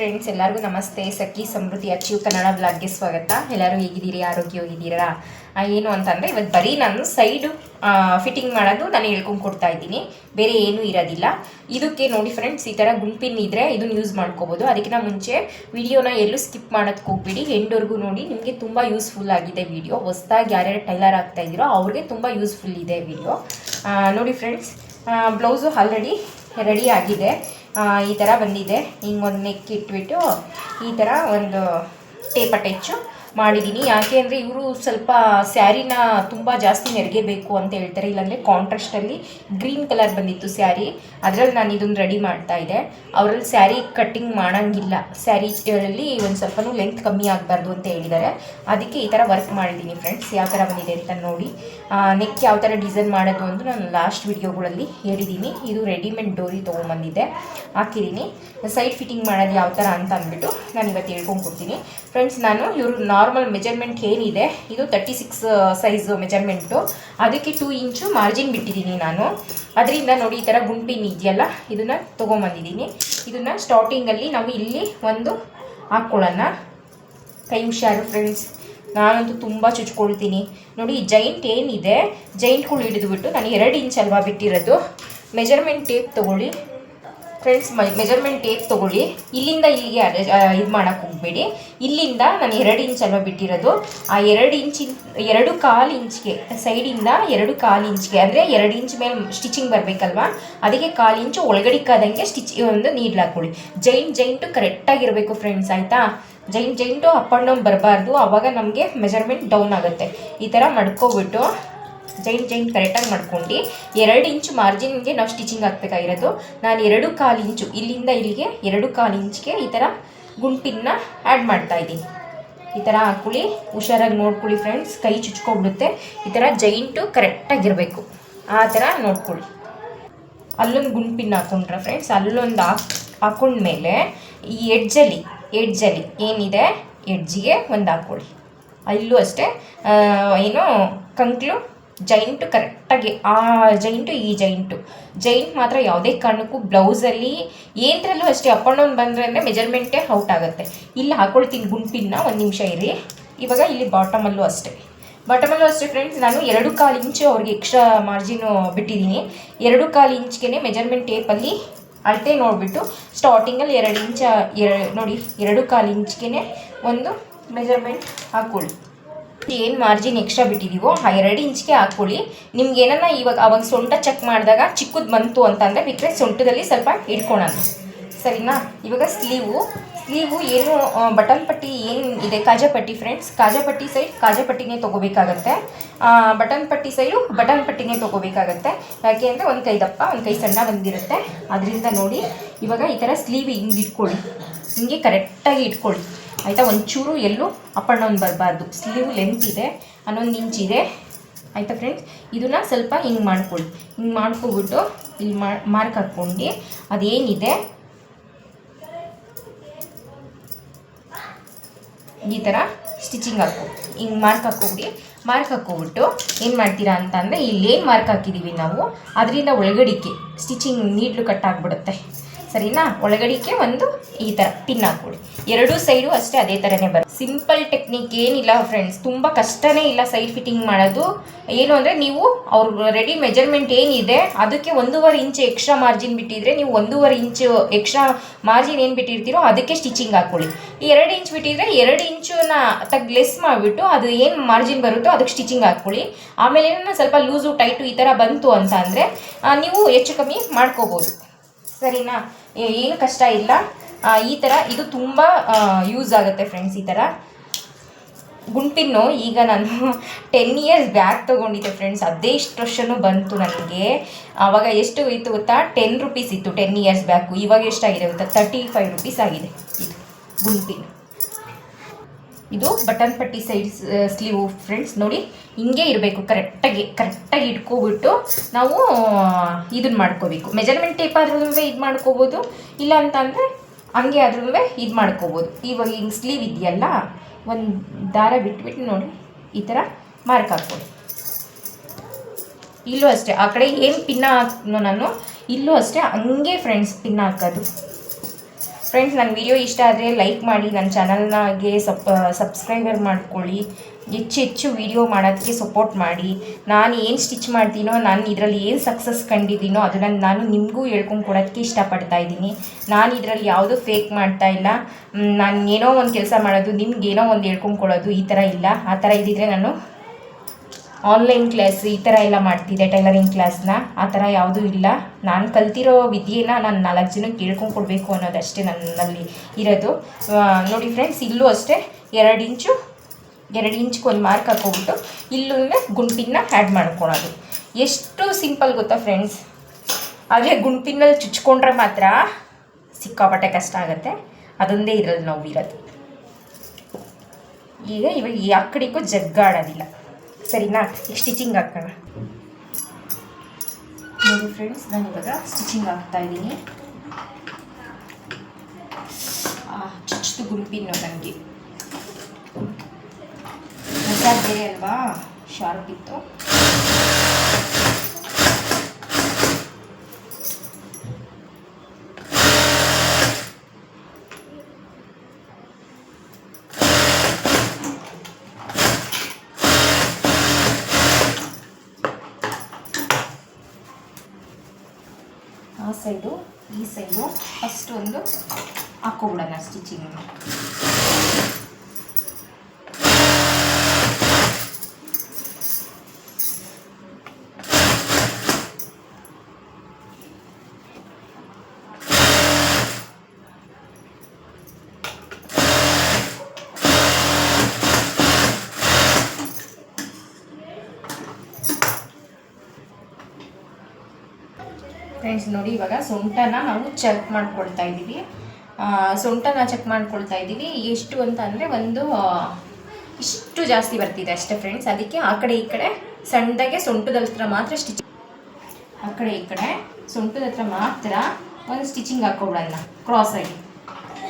Friends ಎಲ್ಲರಿಗೂ ನಮಸ್ತೆ. ಸಖಿ ಸಮೃದ್ಧಿ achieve Kannada ಬ್ಲಾಗ್ಗೆ ಸ್ವಾಗತ. ಎಲ್ಲರೂ ಹೇಗಿದ್ದೀರಿ? ಆರೋಗ್ಯ ಹೋಗಿದ್ದೀರಾ ಏನು ಅಂತಂದರೆ ಇವತ್ತು ಬರೀ ನಾನು ಸೈಡು ಫಿಟ್ಟಿಂಗ್ ಮಾಡೋದು ನಾನು ಹೇಳ್ಕೊಂಡು ಕೊಡ್ತಾ ಇದ್ದೀನಿ. ಬೇರೆ ಏನೂ ಇರೋದಿಲ್ಲ. ಇದಕ್ಕೆ ನೋಡಿ ಫ್ರೆಂಡ್ಸ್ ಈ ಥರ ಗುಂಪಿನ್ ಇದ್ದರೆ ಇದನ್ನು ಯೂಸ್ ಮಾಡ್ಕೋಬೋದು. ಅದಕ್ಕಿಂತ ಮುಂಚೆ ವಿಡಿಯೋನ ಎಲ್ಲೂ ಸ್ಕಿಪ್ ಮಾಡೋದಕ್ಕೆ ಹೋಗ್ಬಿಡಿ. ಎಂಡ್ವರೆಗೂ ನೋಡಿ, ನಿಮಗೆ ತುಂಬ ಯೂಸ್ಫುಲ್ ಆಗಿದೆ ವಿಡಿಯೋ ಹೊಸ್ದಾಗಿ ಯಾರ್ಯಾರು ಟೈಲರ್ ಆಗ್ತಾ ಇದ್ದೀರೋ ಅವ್ರಿಗೆ ತುಂಬ ಯೂಸ್ಫುಲ್ ಇದೆ ವಿಡಿಯೋ ನೋಡಿ ಫ್ರೆಂಡ್ಸ್ ಬ್ಲೌಸು ಆಲ್ರೆಡಿ ರೆಡಿ ಆಗಿದೆ. ಈ ಥರ ಬಂದಿದೆ. ಹಿಂಗೆ ಒಂದು ನೆಕ್ ಇಟ್ಬಿಟ್ಟು ಈ ಥರ ಒಂದು ಟೇಪ್ ಅಟ್ಯಾಚು ಮಾಡಿದ್ದೀನಿ ಯಾಕೆ ಅಂದರೆ ಇವರು ಸ್ವಲ್ಪ ಸ್ಯಾರಿನ ತುಂಬ ಜಾಸ್ತಿ ನೆರಿಗೆ ಬೇಕು ಅಂತ ಹೇಳ್ತಾರೆ. ಇಲ್ಲಾಂದರೆ ಕಾಂಟ್ರಾಸ್ಟಲ್ಲಿ ಗ್ರೀನ್ ಕಲರ್ ಬಂದಿತ್ತು ಸ್ಯಾರಿ. ಅದರಲ್ಲಿ ನಾನು ಇದನ್ನು ರೆಡಿ ಮಾಡ್ತಾ ಇದ್ದೆ. ಅವರಲ್ಲಿ ಸ್ಯಾರಿ ಕಟ್ಟಿಂಗ್ ಮಾಡೋಂಗಿಲ್ಲ. ಸ್ಯಾರಿಯಲ್ಲಿ ಒಂದು ಸ್ವಲ್ಪನೂ ಲೆಂತ್ ಕಮ್ಮಿ ಆಗಬಾರ್ದು ಅಂತ ಹೇಳಿದ್ದಾರೆ. ಅದಕ್ಕೆ ಈ ಥರ ವರ್ಕ್ ಮಾಡಿದ್ದೀನಿ ಫ್ರೆಂಡ್ಸ್ ಯಾವ ಥರ ಬಂದಿದೆ ಅಂತ ನೋಡಿ. ನೆಕ್ ಯಾವ ಥರ ಡಿಸೈನ್ ಮಾಡೋದು ಅಂತ ನಾನು ಲಾಸ್ಟ್ ವಿಡಿಯೋಗಳಲ್ಲಿ ಹೇಳಿದ್ದೀನಿ ಇದು ರೆಡಿಮೇಡ್ ಡೋರಿ ತೊಗೊಂಬಂದಿದ್ದೆ. ಹಾಕಿದ್ದೀನಿ ಸೈಡ್ ಫಿಟ್ಟಿಂಗ್ ಮಾಡೋದು ಯಾವ ಥರ ಅಂತ ಅಂದ್ಬಿಟ್ಟು ನಾನು ಇವತ್ತು ಹೇಳ್ಕೊಂಡು ಕೊಡ್ತೀನಿ ಫ್ರೆಂಡ್ಸ್ ನಾನು ಇವರು ನಾರ್ಮಲ್ ಮೆಜರ್ಮೆಂಟ್ ಏನಿದೆ ಇದು? ತರ್ಟಿ ಸಿಕ್ಸ್ ಸೈಜು ಮೆಜರ್ಮೆಂಟು ಅದಕ್ಕೆ ಟೂ ಇಂಚು ಮಾರ್ಜಿನ್ ಬಿಟ್ಟಿದ್ದೀನಿ ನಾನು. ಅದರಿಂದ ನೋಡಿ ಈ ಥರ ಗುಂಪಿನ ಇದೆಯಲ್ಲ, ಇದನ್ನು ತೊಗೊಂಬಂದಿದ್ದೀನಿ. ಇದನ್ನು ಸ್ಟಾರ್ಟಿಂಗಲ್ಲಿ ನಾವು ಇಲ್ಲಿ ಒಂದು ಹಾಕ್ಕೊಳ್ಳೋಣ ಕೈ ಹುಷಾರು ಫ್ರೆಂಡ್ಸ್ ನಾನಂತೂ ತುಂಬ ಚುಚ್ಕೊಳ್ತೀನಿ. ನೋಡಿ ಜೈಂಟ್ ಏನಿದೆ? ಜೈಂಟ್ಗಳು ಹಿಡಿದುಬಿಟ್ಟು ನಾನು ಎರಡು ಇಂಚ್ ಅಲ್ವಾ ಬಿಟ್ಟಿರೋದು. ಮೆಜರ್ಮೆಂಟ್ ಟೇಪ್ ತೊಗೊಳ್ಳಿ. ಫ್ರೆಂಡ್ಸ್ ಮೆಜರ್ಮೆಂಟ್ ಟೇಪ್ ತೊಗೊಳ್ಳಿ. ಇಲ್ಲಿಂದ ಇಲ್ಲಿಗೆ ಇದು ಮಾಡೋಕ್ಕೆ ಹೋಗಬೇಡಿ. ಇಲ್ಲಿಂದ ನಾನು ಎರಡು ಇಂಚ್ ಬಿಟ್ಟಿರೋದು? ಆ ಎರಡು ಇಂಚಿನ ಎರಡು ಕಾಲು ಇಂಚ್ಗೆ ಸೈಡಿಂದ ಎರಡು ಕಾಲು ಇಂಚ್ಗೆ ಅಂದರೆ ಎರಡು ಇಂಚ್ ಮೇಲೆ ಸ್ಟಿಚಿಂಗ್ ಬರಬೇಕಲ್ವಾ? ಅದಕ್ಕೆ ಕಾಲು ಇಂಚು ಒಳಗಡಿಕಾದಂಗೆ ಸ್ಟಿಚ್ ಒಂದು ನೀಡ್ಲು ಹಾಕ್ಕೊಳ್ಳಿ ಜೈಂಟ್ ಜೈಂಟು ಕರೆಕ್ಟಾಗಿರಬೇಕು ಫ್ರೆಂಡ್ಸ್ ಆಯಿತಾ? Joint joint up and down ಬರಬಾರ್ದು. ಆವಾಗ ನಮಗೆ ಮೆಜರ್ಮೆಂಟ್ ಡೌನ್ ಆಗುತ್ತೆ. ಈ ಥರ ಮಡ್ಕೊಬಿಟ್ಟು ಜೈಂಟ್ ಜೈಂಟ್ ಕರೆಕ್ಟಾಗಿ ಮಾಡ್ಕೊಂಡು ಎರಡು ಇಂಚು ಮಾರ್ಜಿನ್ಗೆ ನಾವು ಸ್ಟಿಚಿಂಗ್ ಹಾಕ್ಬೇಕಾಗಿರೋದು. ನಾನು ಎರಡು ಕಾಲು ಇಂಚು, ಇಲ್ಲಿಂದ ಇಲ್ಲಿಗೆ ಎರಡು ಕಾಲು ಇಂಚ್ಗೆ ಈ ಥರ ಗುಂಪಿನ ಆ್ಯಡ್ ಮಾಡ್ತಾ ಇದ್ದೀನಿ. ಈ ಥರ ಹಾಕ್ಕೊಳ್ಳಿ, ಹುಷಾರಾಗಿ ನೋಡ್ಕೊಳ್ಳಿ ಫ್ರೆಂಡ್ಸ್, ಕೈ ಚುಚ್ಕೊಬಿಡುತ್ತೆ ಈ ಥರ ಜೈಂಟು ಕರೆಕ್ಟಾಗಿರಬೇಕು. ಆ ಥರ ನೋಡ್ಕೊಳ್ಳಿ. ಅಲ್ಲೊಂದು ಗುಂಪಿನ ಹಾಕೊಂಡ್ರೆ ಫ್ರೆಂಡ್ಸ್, ಅಲ್ಲೊಂದು ಹಾಕ್, ಹಾಕೊಂಡ್ಮೇಲೆ ಈ ಎಡ್ಜಲ್ಲಿ ಎಡ್ಜಲ್ಲಿ ಏನಿದೆ, ಎಡ್ಜಿಗೆ ಒಂದು ಹಾಕ್ಕೊಳ್ಳಿ. ಅಲ್ಲೂ ಅಷ್ಟೇ ಏನು, ಕಂಕ್ಲು ಜೈಂಟು ಕರೆಕ್ಟಾಗಿ ಆ ಜೈಂಟು ಈ ಜೈಂಟು ಜೈಂಟ್ ಮಾತ್ರ ಯಾವುದೇ ಕಾರಣಕ್ಕೂ ಬ್ಲೌಸಲ್ಲಿ ಏನರಲ್ಲೂ ಅಷ್ಟೇ ಅಪ್ ಆ್ಯಂಡ್ ಡೌನ್ ಬಂದರೆ ಅಂದರೆ ಮೆಜರ್ಮೆಂಟೇ ಔಟ್ ಆಗುತ್ತೆ. ಇಲ್ಲಿ ಹಾಕೊಳ್ತೀನಿ ಗುಂಪಿನ ಒಂದು ನಿಮಿಷ ಇರಿ. ಇವಾಗ ಇಲ್ಲಿ ಬಾಟಮಲ್ಲೂ ಅಷ್ಟೇ. ಬಾಟಮಲ್ಲೂ ಅಷ್ಟೇ ಫ್ರೆಂಡ್ಸ್ ನಾನು ಎರಡು ಕಾಲು ಇಂಚು ಅವ್ರಿಗೆ ಎಕ್ಸ್ಟ್ರಾ ಮಾರ್ಜಿನು ಬಿಟ್ಟಿದ್ದೀನಿ. ಎರಡು ಕಾಲು ಇಂಚ್ಗೆ ಮೆಜರ್ಮೆಂಟ್ ಟೇಪಲ್ಲಿ ಅಳತೆ ನೋಡಿಬಿಟ್ಟು ಸ್ಟಾರ್ಟಿಂಗಲ್ಲಿ ಎರಡು ಇಂಚ, ಎರ, ನೋಡಿ, ಎರಡು ಕಾಲು ಇಂಚ್ಗೆ ಒಂದು ಮೆಜರ್ಮೆಂಟ್ ಹಾಕ್ಕೊಳ್ಳಿ. ಏನು ಮಾರ್ಜಿನ್ ಎಕ್ಸ್ಟ್ರಾ ಬಿಟ್ಟಿದ್ದೀವೋ ಆ ಎರಡು ಇಂಚ್ಗೆ ಹಾಕ್ಕೊಳ್ಳಿ. ನಿಮ್ಗೆ ಏನನ್ನ ಇವಾಗ ಅವಾಗ ಸೊಂಟ ಚೆಕ್ ಮಾಡಿದಾಗ ಚಿಕ್ಕದು ಬಂತು ಅಂತಂದರೆ ಬಿಟ್ಟರೆ ಸೊಂಟದಲ್ಲಿ ಸ್ವಲ್ಪ ಇಟ್ಕೊಳೋಣ. ಸರಿನಾ? ಇವಾಗ ಸ್ಲೀವು ಸ್ಲೀವು ಏನು ಬಟನ್ ಪಟ್ಟಿ ಏನು ಇದೆ? ಕಾಜಾಪಟ್ಟಿ ಫ್ರೆಂಡ್ಸ್ ಕಾಜಾಪಟ್ಟಿ ಸೈಡ್ ಕಾಜಾಪಟ್ಟಿನೇ ತೊಗೋಬೇಕಾಗತ್ತೆ. ಬಟನ್ ಪಟ್ಟಿ ಸೈಡು ಬಟನ್ ಪಟ್ಟಿನೇ ತೊಗೋಬೇಕಾಗತ್ತೆ. ಯಾಕೆ ಅಂದರೆ ಒಂದು ಕೈ ದಪ್ಪ, ಒಂದು ಕೈ ಸಣ್ಣ ಬಂದಿರುತ್ತೆ. ಅದರಿಂದ ನೋಡಿ, ಇವಾಗ ಈ ಥರ ಸ್ಲೀವ್ ಹಿಂಗೆ ಇಟ್ಕೊಳ್ಳಿ. ಹಿಂಗೆ ಕರೆಕ್ಟಾಗಿ ಇಟ್ಕೊಳ್ಳಿ. ಆಯಿತಾ? ಒಂಚೂರು ಎಲ್ಲೂ ಅಪ್ ಆ್ಯಂಡ್ ಡೌನ್ ಬರಬಾರ್ದು. ಸ್ಲೀವ್ ಲೆಂತ್ ಇದೆ, ಹನ್ನೊಂದು ಇಂಚ್ ಇದೆ. ಆಯಿತಾ ಫ್ರೆಂಡ್ಸ್ ಇದನ್ನು ಸ್ವಲ್ಪ ಹಿಂಗೆ ಮಾಡ್ಕೊಳ್ಳಿ. ಹಿಂಗೆ ಮಾಡ್ಕೊಬಿಟ್ಟು ಇಲ್ಲಿ ಮಾರ್ಕ್ ಹಾಕ್ಕೊಂಡು. ಅದೇನಿದೆ? ಈ ಥರ ಸ್ಟಿಚಿಂಗ್ ಹಾಕೋ ಹಿಂಗೆ ಮಾರ್ಕ್ ಹಾಕೋಬಿಡಿ ಮಾರ್ಕ್ ಹಾಕೋಬಿಟ್ಟು ಏನು ಮಾಡ್ತೀರಾ ಅಂತ ಅಂದರೆ ಇಲ್ಲೇನು ಮಾರ್ಕ್ ಹಾಕಿದ್ದೀವಿ ನಾವು. ಅದರಿಂದ ಒಳಗಡಿಕೆ ಸ್ಟಿಚಿಂಗ್ ನೀಡ್ಲು ಕಟ್ ಆಗಿಬಿಡುತ್ತೆ. ಸರಿನಾ? ಒಳಗಡಿಕೆ ಒಂದು ಈ ಥರ ಪಿನ್ ಹಾಕ್ಬಿಡಿ ಎರಡೂ ಸೈಡು ಅಷ್ಟೇ ಅದೇ ಥರನೇ ಬರುತ್ತೆ. ಸಿಂಪಲ್ ಟೆಕ್ನಿಕ್ ಏನಿಲ್ಲ ಫ್ರೆಂಡ್ಸ್ ತುಂಬ ಕಷ್ಟನೇ ಇಲ್ಲ ಸೈಡ್ ಫಿಟ್ಟಿಂಗ್ ಮಾಡೋದು. ಏನು ಅಂದರೆ ನೀವು ಅವ್ರ ರೆಡಿ ಮೆಜರ್ಮೆಂಟ್ ಏನಿದೆ, ಅದಕ್ಕೆ ಒಂದೂವರೆ ಇಂಚ್ ಎಕ್ಸ್ಟ್ರಾ ಮಾರ್ಜಿನ್ ಬಿಟ್ಟಿದ್ರೆ ನೀವು ಒಂದೂವರೆ ಇಂಚು ಎಕ್ಸ್ಟ್ರಾ ಮಾರ್ಜಿನ್ ಏನು ಬಿಟ್ಟಿರ್ತೀರೋ ಅದಕ್ಕೆ ಸ್ಟಿಚಿಂಗ್ ಹಾಕ್ಕೊಳ್ಳಿ ಈ ಎರಡು ಇಂಚ್ ಬಿಟ್ಟಿದ್ರೆ ಎರಡು ಇಂಚುನ ತಗ್ ಲೆಸ್ ಮಾಡಿಬಿಟ್ಟು ಅದು ಏನು ಮಾರ್ಜಿನ್ ಬರುತ್ತೋ ಅದಕ್ಕೆ ಸ್ಟಿಚಿಂಗ್ ಹಾಕ್ಕೊಳ್ಳಿ ಆಮೇಲೆ ಸ್ವಲ್ಪ ಲೂಸು ಟೈಟು ಈ ಥರ ಬಂತು ಅಂತ ಅಂದರೆ ನೀವು ಹೆಚ್ಚು ಕಮ್ಮಿ ಮಾಡ್ಕೋಬೋದು. ಸರಿನಾ? ಏನು ಕಷ್ಟ ಇಲ್ಲ. ಈ ಥರ ಇದು ತುಂಬ ಯೂಸ್ ಆಗುತ್ತೆ ಫ್ರೆಂಡ್ಸ್ ಈ ಥರ ಗುಂಪಿನ್ನು, ಈಗ ನಾನು ಟೆನ್ ಇಯರ್ಸ್ ಬ್ಯಾಕ್ ತೊಗೊಂಡಿದ್ದೆ ಫ್ರೆಂಡ್ಸ್ ಅದೇ ಇಷ್ಟು ಬಂತು ನನಗೆ. ಆವಾಗ ಎಷ್ಟು ಇತ್ತು ಗೊತ್ತಾ? ಟೆನ್ ರುಪೀಸ್ ಇತ್ತು ಟೆನ್ ಇಯರ್ಸ್ ಬ್ಯಾಕು ಇವಾಗ ಎಷ್ಟಾಗಿದೆ ಗೊತ್ತಾ? ತರ್ಟಿ ಫೈವ್ ರುಪೀಸ್ ಆಗಿದೆ ಇದು, ಗುಂಪಿನ. ಇದು ಬಟನ್ ಪಟ್ಟಿ ಸೈಡ್ ಸ್ಲೀವ್ ಫ್ರೆಂಡ್ಸ್ ನೋಡಿ, ಹಿಂಗೆ ಇರಬೇಕು, ಕರೆಕ್ಟಾಗಿ ಕರೆಕ್ಟಾಗಿ ಇಟ್ಕೋಬಿಟ್ಟು ನಾವು ಇದನ್ನ ಮಾಡ್ಕೋಬೇಕು. ಮೆಜರ್ಮೆಂಟ್ ಟೇಪ್ ಆದ್ರೂ ಇದು ಮಾಡ್ಕೋಬೋದು, ಇಲ್ಲ ಅಂತ ಅಂದರೆ ಹಂಗೆ ಆದ್ರೂ ಇದು ಮಾಡ್ಕೋಬೋದು. ಇವಾಗ ಹಿಂಗೆ ಸ್ಲೀವ್ ಇದೆಯಲ್ಲ, ಒಂದು ದಾರ ಬಿಟ್ಬಿಟ್ಟು ನೋಡಿ, ಈ ಥರ ಮಾರ್ಕ್ ಹಾಕ್ಬೋದು. ಇಲ್ಲೂ ಅಷ್ಟೇ, ಆ ಕಡೆ ಏನು ಪಿನ್ನ ಹಾಕ್ನೋ ನಾನು, ಇಲ್ಲೂ ಅಷ್ಟೇ ಹಂಗೆ ಫ್ರೆಂಡ್ಸ್ ಪಿನ್ ಹಾಕೋದು. ಫ್ರೆಂಡ್ಸ್ ನನ್ನ ವಿಡಿಯೋ ಇಷ್ಟ ಆದರೆ ಲೈಕ್ ಮಾಡಿ ನನ್ನ ಚಾನಲ್ನಾಗೆ ಸಪ್ ಸಬ್ಸ್ಕ್ರೈಬರ್ ಮಾಡ್ಕೊಳ್ಳಿ. ಹೆಚ್ಚು ಹೆಚ್ಚು ವಿಡಿಯೋ ಮಾಡೋದಕ್ಕೆ ಸಪೋರ್ಟ್ ಮಾಡಿ. ನಾನು ಏನು ಸ್ಟಿಚ್ ಮಾಡ್ತೀನೋ, ನಾನು ಇದರಲ್ಲಿ ಏನು ಸಕ್ಸಸ್ ಕಂಡಿದ್ದೀನೋ, ಅದನ್ನು ನಾನು ನಿಮಗೂ ಹೇಳ್ಕೊಂಡು ಕೊಡೋದಕ್ಕೆ ಇಷ್ಟಪಡ್ತಾ ಇದ್ದೀನಿ. ನಾನು ಇದರಲ್ಲಿ ಯಾವುದೂ ಫೇಕ್ ಮಾಡ್ತಾ ಇಲ್ಲ. ನಾನು ಏನೋ ಒಂದು ಕೆಲಸ ಮಾಡೋದು, ನಿಮ್ಗೆ ಏನೋ ಒಂದು ಹೇಳ್ಕೊಂಡು ಕೊಡೋದು, ಈ ಥರ ಇಲ್ಲ. ಆ ಥರ ಇದ್ದಿದ್ರೆ ನಾನು ಆನ್ಲೈನ್ ಕ್ಲಾಸ್ ಈ ಥರ ಎಲ್ಲ ಮಾಡ್ತಿದ್ದೆ ಟೈಲರಿಂಗ್ ಕ್ಲಾಸ್ನ ಆ ಥರ ಯಾವುದೂ ಇಲ್ಲ. ನಾನು ಕಲ್ತಿರೋ ವಿದ್ಯೆನ ನಾನು ನಾಲ್ಕು ಜನಕ್ಕೆ ಹೇಳ್ಕೊಂಡು ಕೊಡಬೇಕು ಅನ್ನೋದಷ್ಟೇ ನನ್ನಲ್ಲಿ ಇರೋದು. ನೋಡಿ ಫ್ರೆಂಡ್ಸ್ ಇಲ್ಲೂ ಅಷ್ಟೇ ಎರಡು ಇಂಚು, ಎರಡು ಇಂಚ್ಗೆ ಒಂದು ಮಾರ್ಕ್ ಹಾಕ್ಕೊಬಿಟ್ಟು ಇಲ್ಲೂ ಗುಂಪಿನ ಆ್ಯಡ್ ಮಾಡ್ಕೊಳೋದು. ಎಷ್ಟು ಸಿಂಪಲ್ ಗೊತ್ತಾ ಫ್ರೆಂಡ್ಸ್ ಆದರೆ ಗುಂಪಿನಲ್ಲಿ ಚುಚ್ಕೊಂಡ್ರೆ ಮಾತ್ರ ಸಿಕ್ಕಾಪಟ್ಟೆ ಕಷ್ಟ ಆಗುತ್ತೆ. ಅದೊಂದೇ ಇರೋದು ನಾವು ಇರೋದು ಈಗ ಇವಾಗ ಯಾವ ಕಡೆಗೂ ಜಗ್ಗಾಡೋದಿಲ್ಲ. ಸರಿನಾ? ಸ್ಟಿಚಿಂಗ್ ಹಾಕೋಣ. ನೋಡಿ ಫ್ರೆಂಡ್ಸ್ ನಾನು ಇವಾಗ ಸ್ಟಿಚಿಂಗ್ ಹಾಕ್ತಾ ಇದ್ದೀನಿ. ಚುಚ್ಚಿತು ಗುಂಪಿನ ನನಗೆ ಬೇರೆ ಅಲ್ವಾ? ಶಾರ್ಪ್ ಇತ್ತು. ಆ ಸೈಡು ಈ ಸೈಡು ಫಸ್ಟ್ ಒಂದು ಹಾಕ್ಕೊಬಿಡೋಣ ಫ್ರೆಂಡ್ಸ್ ನೋಡಿ ಇವಾಗ ಸೊಂಟನ ನಾವು ಚೆಕ್ ಮಾಡ್ಕೊಳ್ತಾ ಇದ್ದೀವಿ. ಸೊಂಟನ ಚೆಕ್ ಮಾಡ್ಕೊಳ್ತಾ ಇದ್ದೀವಿ. ಎಷ್ಟು ಅಂತ ಅಂದರೆ ಒಂದು ಇಷ್ಟು ಜಾಸ್ತಿ ಬರ್ತಿದೆ ಅಷ್ಟೇ ಫ್ರೆಂಡ್ಸ್ ಅದಕ್ಕೆ ಆ ಕಡೆ ಈ ಕಡೆ ಸಣ್ಣದಾಗೆ ಸೊಂಟದ ಹತ್ರ ಮಾತ್ರ ಸ್ಟಿಚಿಂಗ್ ಆ ಕಡೆ ಈ ಕಡೆ ಸೊಂಟದ ಹತ್ರ ಮಾತ್ರ ಒಂದು ಸ್ಟಿಚಿಂಗ್ ಹಾಕೋಬಿಡೋಣ ಕ್ರಾಸ್ ಆಗಿ.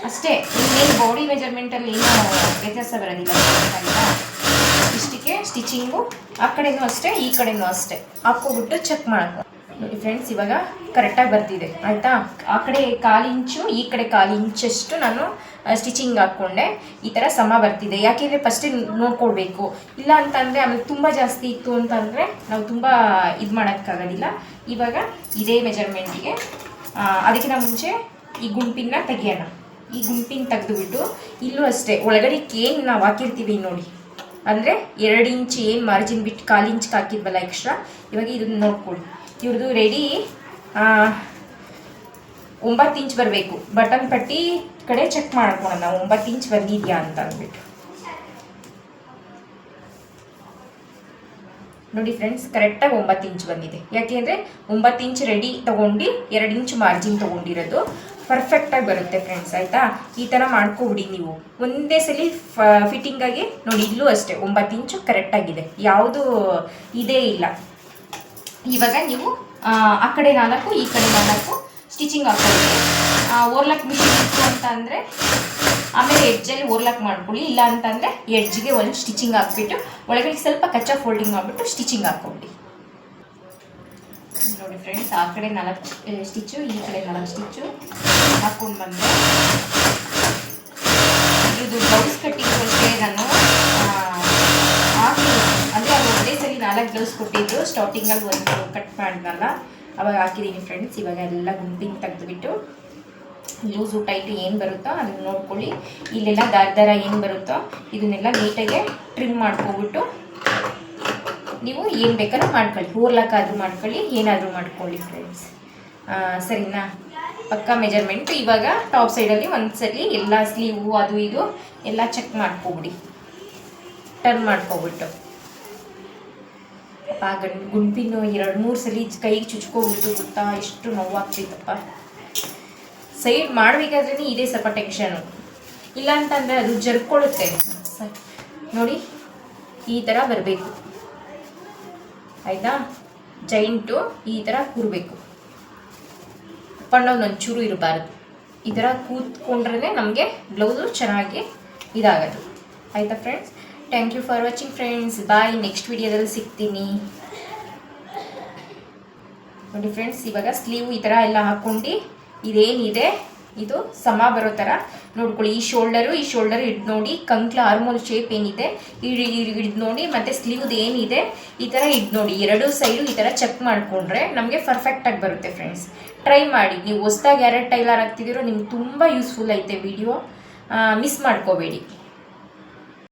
ಅಷ್ಟೇ ಇನ್ನೇನು ಬಾಡಿ ಮೆಜರ್ಮೆಂಟಲ್ಲಿ ಏನು ವ್ಯತ್ಯಾಸ ಬರೋದಿಲ್ಲ ಇಷ್ಟಕ್ಕೆ ಸ್ಟಿಚಿಂಗು ಆ ಕಡೆನೂ ಅಷ್ಟೇ, ಈ ಕಡೆಯೂ ಅಷ್ಟೇ. ಹಾಕ್ಕೊಬಿಟ್ಟು ಚೆಕ್ ಮಾಡ್ಕೊ ನೋಡಿ ಫ್ರೆಂಡ್ಸ್ ಇವಾಗ ಕರೆಕ್ಟಾಗಿ ಬರ್ತಿದೆ, ಆಯಿತಾ? ಆ ಕಡೆ ಕಾಲು ಇಂಚು, ಈ ಕಡೆ ಕಾಲು ಇಂಚಷ್ಟು ನಾನು ಸ್ಟಿಚಿಂಗ್ ಹಾಕ್ಕೊಂಡೆ. ಈ ಥರ ಸಮ ಬರ್ತಿದೆ. ಯಾಕೆಂದರೆ ಫಸ್ಟೇ ನೋಡ್ಕೊಳ್ಬೇಕು. ಇಲ್ಲ ಅಂತಂದರೆ ಆಮೇಲೆ ತುಂಬ ಜಾಸ್ತಿ ಇತ್ತು ಅಂತಂದರೆ ನಾವು ತುಂಬ ಇದು ಮಾಡೋಕ್ಕಾಗೋದಿಲ್ಲ. ಇವಾಗ ಇದೇ ಮೆಜರ್ಮೆಂಟಿಗೆ ಅದಕ್ಕಿಂತ ಮುಂಚೆ ಈ ಗುಂಪಿನ ತೆಗಿಯೋಣ. ಈ ಗುಂಪಿನ ತೆಗೆದುಬಿಟ್ಟು ಇಲ್ಲೂ ಅಷ್ಟೇ ಒಳಗಡೆ ಏನು ನಾವು ಹಾಕಿರ್ತೀವಿ ನೋಡಿ. ಅಂದರೆ ಎರಡು ಇಂಚ್ ಏನು ಮಾರ್ಜಿನ್ ಬಿಟ್ಟು ಕಾಲು ಇಂಚ್ಗೆ ಹಾಕಿದ್ವಲ್ಲ ಎಕ್ಸ್ಟ್ರಾ ಇವಾಗ ಇದನ್ನ ನೋಡ್ಕೊಳ್ಳಿ. ಇವ್ರದ್ದು ರೆಡಿ ಒಂಬತ್ತು ಇಂಚ್ ಬರಬೇಕು. ಬಟನ್ ಪಟ್ಟಿ ಕಡೆ ಚೆಕ್ ಮಾಡ್ಕೊಳ್ಳೋಣ ನಾವು ಒಂಬತ್ತು ಇಂಚ್ ಬಂದಿದೆಯಾ ಅಂತ ಅಂದ್ಬಿಟ್ಟು. ನೋಡಿ ಫ್ರೆಂಡ್ಸ್ ಕರೆಕ್ಟಾಗಿ ಒಂಬತ್ತು ಇಂಚ್ ಬಂದಿದೆ. ಯಾಕೆಂದರೆ ಒಂಬತ್ತು ಇಂಚ್ ರೆಡಿ ತೊಗೊಂಡು, ಎರಡು ಇಂಚ್ ಮಾರ್ಜಿನ್ ತೊಗೊಂಡಿರೋದು ಪರ್ಫೆಕ್ಟಾಗಿ ಬರುತ್ತೆ ಫ್ರೆಂಡ್ಸ್ ಆಯಿತಾ? ಈ ಥರ ಮಾಡ್ಕೊಬಿಡಿ ನೀವು. ಒಂದೇ ಸಲ ಫಿಟ್ಟಿಂಗಾಗಿ ನೋಡಿ ಇಲ್ಲೂ ಅಷ್ಟೇ, ಒಂಬತ್ತು ಇಂಚು ಕರೆಕ್ಟಾಗಿದೆ ಯಾವುದು ಇದೇ ಇಲ್ಲ. ಇವಾಗ ನೀವು ಆ, ಕಡೆ ನಾಲ್ಕು ಈ ಕಡೆ ನಾಲ್ಕು ಸ್ಟಿಚಿಂಗ್ ಹಾಕೊಳ್ಳಿ. ಓರ್ಲಾಕ್ ಮಿಷಿನ್ ಇತ್ತು ಅಂತ ಅಂದರೆ ಆಮೇಲೆ ಎಡ್ಜಲ್ಲಿ ಓರ್ಲಾಕ್ ಮಾಡ್ಕೊಳ್ಳಿ. ಇಲ್ಲ ಅಂತಂದರೆ ಎಡ್ಜ್ಗೆ ಒಂದು ಸ್ಟಿಚಿಂಗ್ ಹಾಕ್ಬಿಟ್ಟು ಒಳಗಡೆ ಸ್ವಲ್ಪ ಕಚ್ಚಾ ಫೋಲ್ಡಿಂಗ್ ಮಾಡಿಬಿಟ್ಟು ಸ್ಟಿಚಿಂಗ್ ಹಾಕ್ಕೊಳ್ಳಿ ನೋಡಿ ಫ್ರೆಂಡ್ಸ್ ಆ ಕಡೆ ನಾಲ್ಕು ಸ್ಟಿಚ್ಚು ಈ ಕಡೆ ನಾಲ್ಕು ಸ್ಟಿಚ್ಚು ಹಾಕ್ಕೊಂಡು ಬಂದೆ. ಇದು ಬ್ಲೌಸ್ ಕಟ್ಟಿಂಗ್ ನಾನು ಹಾಕಿ ಅಂದರೆ ಅದು ಒಂದೇ ಸರಿ ನಾಲ್ಕು ಬ್ಲೌಸ್ ಕೊಟ್ಟಿದ್ದು. ಸ್ಟಾರ್ಟಿಂಗಲ್ಲಿ ಒಂದು ಕಟ್ ಮಾಡಿದ್ನಲ್ಲ, ಅವಾಗ ಹಾಕಿದ್ದೀನಿ ಫ್ರೆಂಡ್ಸ್ ಇವಾಗ ಎಲ್ಲ ಗುಂಪಿಂಗ್ ತೆಗೆದುಬಿಟ್ಟು ಲೂಸು ಟೈಟ್ ಏನು ಬರುತ್ತೋ ಅದನ್ನ ನೋಡ್ಕೊಳ್ಳಿ. ಇಲ್ಲೆಲ್ಲ ದಾರ ದಾರ ಏನು ಬರುತ್ತೋ ಇದನ್ನೆಲ್ಲ ನೀಟಾಗೆ ಟ್ರಿಮ್ ಮಾಡ್ಕೊಬಿಟ್ಟು ನೀವು ಏನು ಬೇಕಾದ್ರೂ ಮಾಡ್ಕೊಳ್ಳಿ. ಊರ್ಲಕ್ಕಾದ್ರೂ ಮಾಡ್ಕೊಳ್ಳಿ, ಏನಾದರೂ ಮಾಡ್ಕೊಳ್ಳಿ ಫ್ರೆಂಡ್ಸ್ ಸರಿನಾ? ಪಕ್ಕ ಮೆಜರ್ಮೆಂಟ್ ಇವಾಗ ಟಾಪ್ ಸೈಡಲ್ಲಿ ಒಂದು ಸಲ ಎಲ್ಲ ಸ್ಲೀವು ಅದು ಇದು ಎಲ್ಲ ಚೆಕ್ ಮಾಡ್ಕೊಬಿಡಿ. ಟರ್ನ್ ಮಾಡ್ಕೊಬಿಟ್ಟು. ಅಪ್ಪ, ಗಂಡು, ಗುಂಪಿನ ಎರಡು ಮೂರು ಸಲ ಕೈಗೆ ಚುಚ್ಕೊಬಿಟ್ಟು ಗೊತ್ತಾ ಎಷ್ಟು ನೋವಾಗ್ತಿತ್ತಪ್ಪ. ಸೈಡ್ ಮಾಡಬೇಕಾದ್ರೇ ಇದೇ ಸ್ವಲ್ಪ ಟೆನ್ಷನು ಇಲ್ಲ ಅಂತಂದರೆ ಅದು ಜರ್ಕೊಳ್ಳುತ್ತೆ. ನೋಡಿ, ಈ ಥರ ಬರಬೇಕು. ಆಯಿತಾ? ಜೈಂಟು ಈ ಥರ ಕೂರಬೇಕು. ಪಣ್ಣವ್ನು ಒಂಚೂರು ಇರಬಾರ್ದು. ಈ ಥರ ಕೂತ್ಕೊಂಡ್ರೇ ನಮಗೆ ಬ್ಲೌಸು ಚೆನ್ನಾಗಿ ಇದಾಗೋದು. ಆಯಿತಾ friends thank you for watching friends bye next ವಿಡಿಯೋದಲ್ಲಿ ಸಿಗ್ತೀನಿ. ನೋಡಿ ಫ್ರೆಂಡ್ಸ್ ಇವಾಗ ಸ್ಲೀವ್ ಈ ಥರ ಎಲ್ಲ ಹಾಕ್ಕೊಂಡು ಇದೇನಿದೆ? ಇದು ಸಮ ಬರೋ ಥರ ನೋಡ್ಕೊಳ್ಳಿ, ಈ ಶೋಲ್ಡರು ಈ ಶೋಲ್ಡರ್ ಹಿಡ್ದು ನೋಡಿ ಕಂಕ್ಲ ಆರ್ಮೋಲ್ ಶೇಪ್ ಏನಿದೆ? ಹಿಡ್ದು ನೋಡಿ, ಮತ್ತು ಸ್ಲೀವ್ದು ಏನಿದೆ? ಈ ಥರ ಹಿಡ್ದು ನೋಡಿ. ಎರಡೂ ಸೈಡು ಈ ಥರ ಚೆಕ್ ಮಾಡಿಕೊಂಡ್ರೆ ನಮಗೆ ಪರ್ಫೆಕ್ಟಾಗಿ ಬರುತ್ತೆ ಫ್ರೆಂಡ್ಸ್ ಟ್ರೈ ಮಾಡಿ. ನೀವು ಹೊಸ್ದಾಗಿ ಯಾರ್ಯಾರು ಟೈಲರ್ ಆಗ್ತಿದ್ದೀರೋ, ನಿಮ್ಗೆ ತುಂಬ ಯೂಸ್ಫುಲ್ ಐತೆ ವಿಡಿಯೋ ಮಿಸ್ ಮಾಡ್ಕೋಬೇಡಿ.